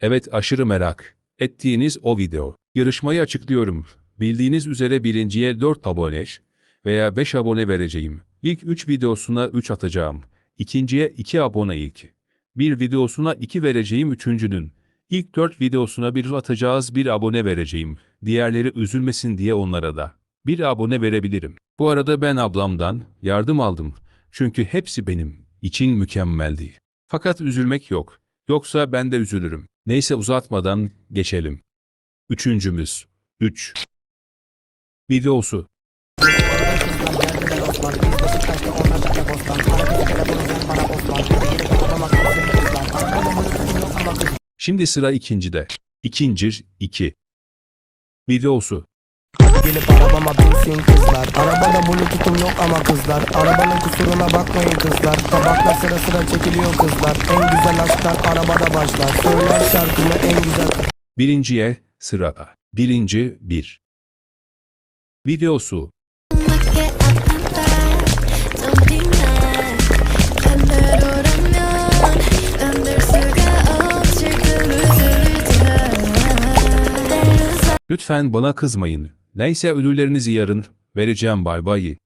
Evet aşırı merak ettiğiniz o video. Yarışmayı açıklıyorum. Bildiğiniz üzere birinciye 4 abone veya 5 abone vereceğim. İlk 3 videosuna 3 atacağım. İkinciye 2 abone ilk. Bir videosuna 2 vereceğim üçüncünün. İlk 4 videosuna 1 atacağız 1 abone vereceğim. Diğerleri üzülmesin diye onlara da 1 abone verebilirim. Bu arada ben ablamdan yardım aldım. Çünkü hepsi benim için mükemmeldi. Fakat üzülmek yok. Yoksa ben de üzülürüm. Neyse uzatmadan geçelim. Üçüncümüz. 3. Videosu. Şimdi sıra ikincide. İkinci 2. Videosu. Gelip arabama binsin kızlar. Arabada bluetooth'um yok ama kızlar. Arabanın kusuruna bakmayın kızlar. Tabakla sıra sıra çekiliyor kızlar. En güzel aşklar arabada başlar. Söyler şarkımı en güzel Birinciye sırada Birinci bir. Videosu. Lütfen bana kızmayın. Neyse ödüllerinizi yarın vereceğim bay bay.